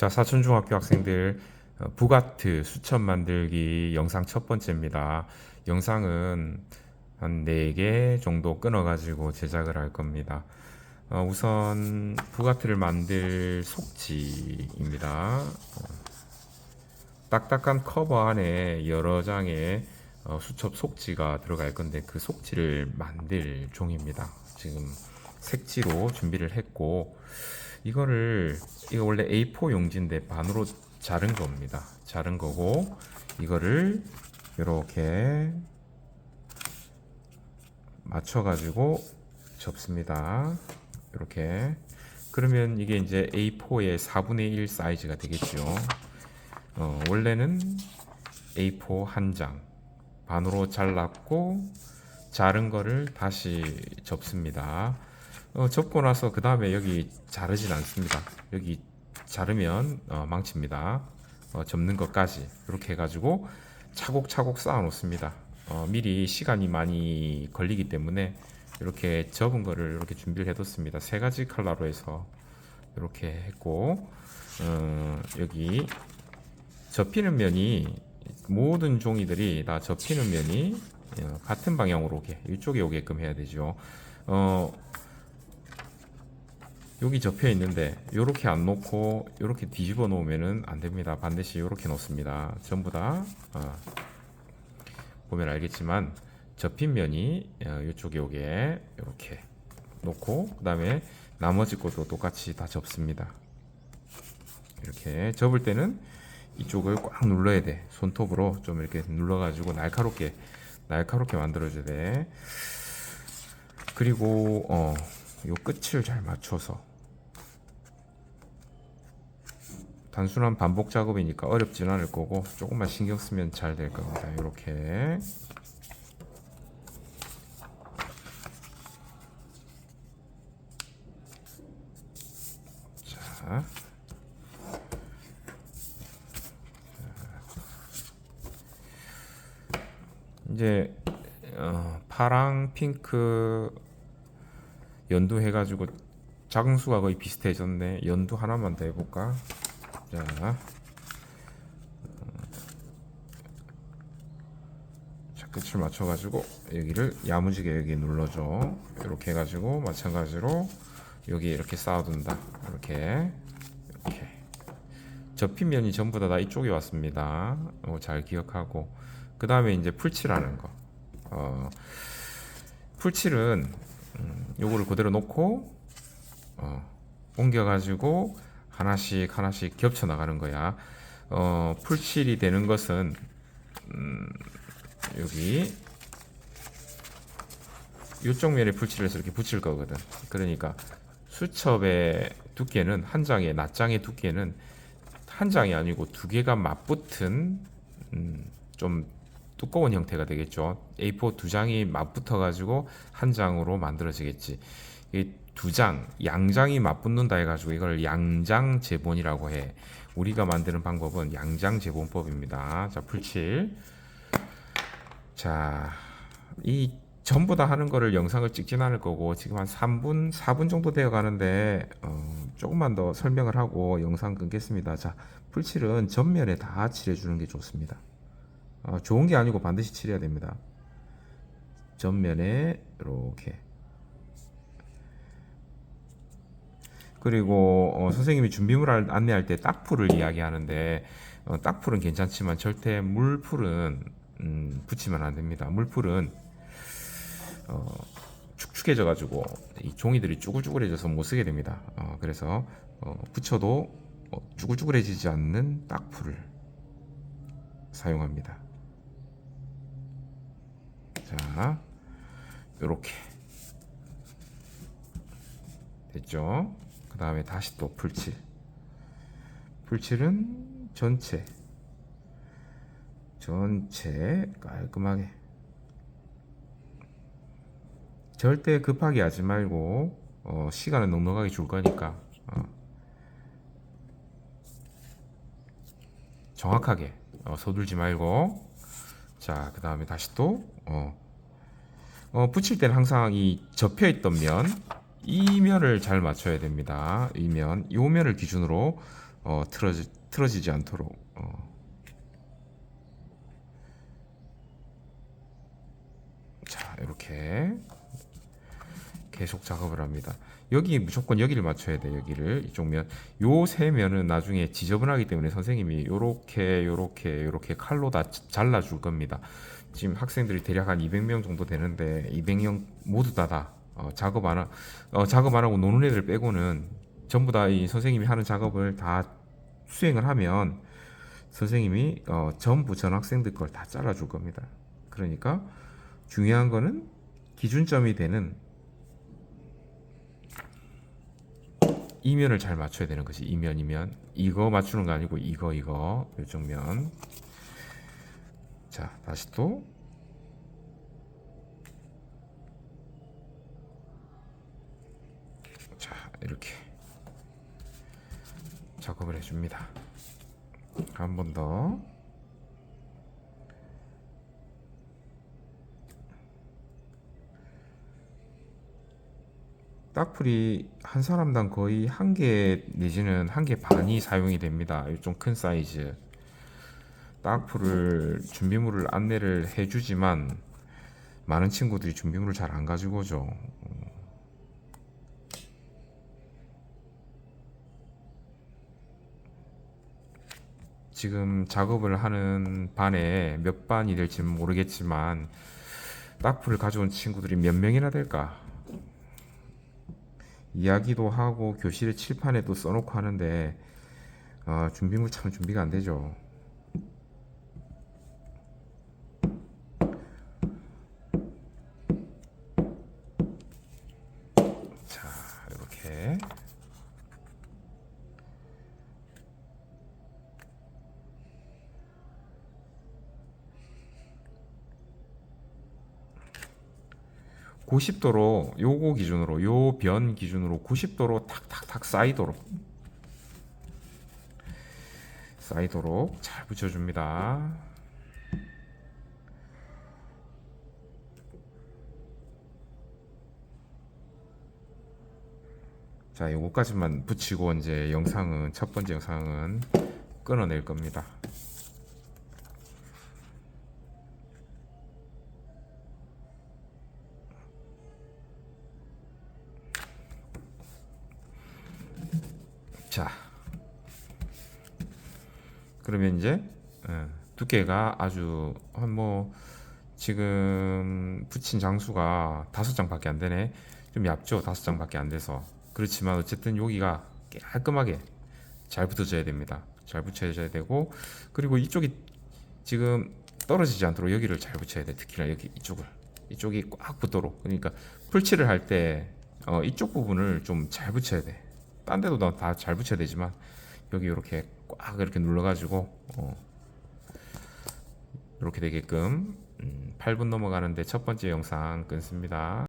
자, 사촌중학교 학생들 어, 부가트 수첩 만들기 영상 첫 번째입니다. 영상은 한 4개 정도 끊어가지고 제작을 할 겁니다. 어, 우선 부가트를 만들 속지입니다. 어, 딱딱한 커버 안에 여러 장의 어, 수첩 속지가 들어갈 건데 그 속지를 만들 종입니다. 지금 색지로 준비를 했고 이거를 이거 원래 A4 용지인데 반으로 자른 겁니다. 자른 거고 이거를 이렇게 맞춰 가지고 접습니다. 이렇게 그러면 이게 이제 A4의 4분의 1 사이즈가 되겠죠. 어, 원래는 A4 한 장 반으로 잘랐고 자른 거를 다시 접습니다. 어, 접고 나서 그 다음에 여기 자르진 않습니다. 여기 자르면 어, 망칩니다. 어, 접는 것까지 이렇게 해가지고 차곡차곡 쌓아 놓습니다. 어, 미리 시간이 많이 걸리기 때문에 이렇게 접은 거를 이렇게 준비를 해뒀습니다. 세 가지 컬러로 해서 이렇게 했고 어, 여기 접히는 면이 모든 종이들이 다 접히는 면이 어, 같은 방향으로 오게 이쪽에 오게끔 해야 되죠. 어, 여기 접혀 있는데 이렇게 안 놓고 이렇게 뒤집어 놓으면은 안 됩니다. 반드시 이렇게 놓습니다. 전부 다 어, 보면 알겠지만 접힌 면이 어, 이쪽에 오게 이렇게 놓고 그 다음에 나머지 것도 똑같이 다 접습니다. 이렇게 접을 때는 이쪽을 꽉 눌러야 돼. 손톱으로 좀 이렇게 눌러가지고 날카롭게 날카롭게 만들어줘야 돼. 그리고 어, 요 끝을 잘 맞춰서 단순한 반복 작업이니까 어렵지는 않을 거고 조금만 신경 쓰면 잘 될 겁니다. 이렇게 자. 이제 어, 파랑 핑크 연두 해가지고 장수가 거의 비슷해졌네. 연두 하나만 더 해볼까? 자, 자 끝을 맞춰가지고 여기를 야무지게 여기 눌러줘. 이렇게 해가지고 마찬가지로 여기 이렇게 쌓아둔다. 이렇게 이렇게 접힌 면이 전부 다, 다 이쪽에 왔습니다. 어, 잘 기억하고 그 다음에 이제 풀칠하는 거. 어, 풀칠은 음, 요거를 그대로 놓고 어, 옮겨가지고 하나씩 하나씩 겹쳐 나가는 거야. 어, 풀칠이 되는 것은 음, 여기 이쪽 면에 풀칠을 해서 이렇게 붙일 거거든. 그러니까 수첩의 두께는 한 장의 낱장의 두께는 한 장이 아니고 두 개가 맞붙은 음, 좀 두꺼운 형태가 되겠죠. A4 두 장이 맞붙어 가지고 한 장으로 만들어지겠지. 이두 장, 양장이 맞붙는다 해가지고 이걸 양장 제본이라고 해. 우리가 만드는 방법은 양장 제본법입니다. 자, 풀칠. 자, 이 전부 다 하는 거를 영상을 찍진 않을 거고 지금 한 3분, 4분 정도 되어 가는데 어, 조금만 더 설명을 하고 영상 끊겠습니다. 자, 풀칠은 전면에 다 칠해 주는 게 좋습니다. 어, 좋은 게 아니고 반드시 칠해야 됩니다. 전면에 이렇게 그리고 어, 선생님이 준비물을 안내할 때 딱풀을 이야기하는데 어, 딱풀은 괜찮지만 절대 물풀은 음, 붙이면 안 됩니다. 물풀은 어, 축축해져 가지고 이 종이들이 쭈글쭈글해져서 못 쓰게 됩니다. 어, 그래서 어, 붙여도 어, 쭈글쭈글해지지 않는 딱풀을 사용합니다. 자, 이렇게 됐죠? 그 다음에 다시 또 풀칠. 풀칠은 전체, 전체 깔끔하게. 절대 급하게 하지 말고 어, 시간은 넉넉하게 줄 거니까 어, 정확하게 어, 서둘지 말고 자 그 다음에 다시 또 어, 어, 붙일 때는 항상 이 접혀 있던 면, 이 면을 잘 맞춰야 됩니다. 이 면, 이 면을 기준으로 어, 틀어지, 틀어지지 않도록 어. 자 이렇게 계속 작업을 합니다. 여기 무조건 여기를 맞춰야 돼 여기를 이쪽 면. 요 세 면은 나중에 지저분하기 때문에 선생님이 요렇게 요렇게 요렇게 칼로 다 잘라 줄 겁니다. 지금 학생들이 대략 한 200명 정도 되는데 200명 모두 다다 어, 작업 안 하, 어, 작업 안 하고 노는 애들 빼고는 전부 다 이 선생님이 하는 작업을 다 수행을 하면 선생님이 어, 전부 전 학생들 걸 다 잘라 줄 겁니다. 그러니까 중요한 거는 기준점이 되는 이면을 잘 맞춰야 되는 거지. 이면 이면 이거 맞추는 거 아니고 이거 이거 이쪽 면. 자 다시 또 이렇게 작업을 해줍니다. 한 번 더. 딱풀이 한 사람당 거의 한 개 내지는 한 개 반이 사용이 됩니다. 좀 큰 사이즈. 딱풀을 준비물을 안내를 해주지만 많은 친구들이 준비물을 잘 안 가지고 오죠. 지금 작업을 하는 반에 몇 반이 될지는 모르겠지만 딱풀을 가져온 친구들이 몇 명이나 될까? 이야기도 하고 교실의 칠판에도 써놓고 하는데 어, 준비물 참 준비가 안 되죠. 자, 이렇게 (90도로) 요거 기준으로 요 변 기준으로 (90도로) 탁탁탁 쌓이도록 쌓이도록 잘 붙여줍니다. 자, 요거까지만 붙이고 이제 영상은 첫 번째 영상은 끊어낼 겁니다. 자, 그러면 이제 예, 두께가 아주 한 뭐 지금 붙인 장수가 다섯 장밖에 안 되네. 좀 얇죠, 다섯 장밖에 안 돼서. 그렇지만 어쨌든 여기가 깔끔하게 잘 붙어져야 됩니다. 잘 붙여져야 되고 그리고 이쪽이 지금 떨어지지 않도록 여기를 잘 붙여야 돼. 특히나 여기 이쪽을 이쪽이 꽉 붙도록. 그러니까 풀칠을 할때 어, 이쪽 부분을 좀 잘 붙여야 돼. 딴 데도 다 잘 붙여야 되지만 여기 이렇게 꽉 이렇게 눌러가지고 어, 이렇게 되게끔 음, 8분 넘어가는데 첫 번째 영상 끊습니다.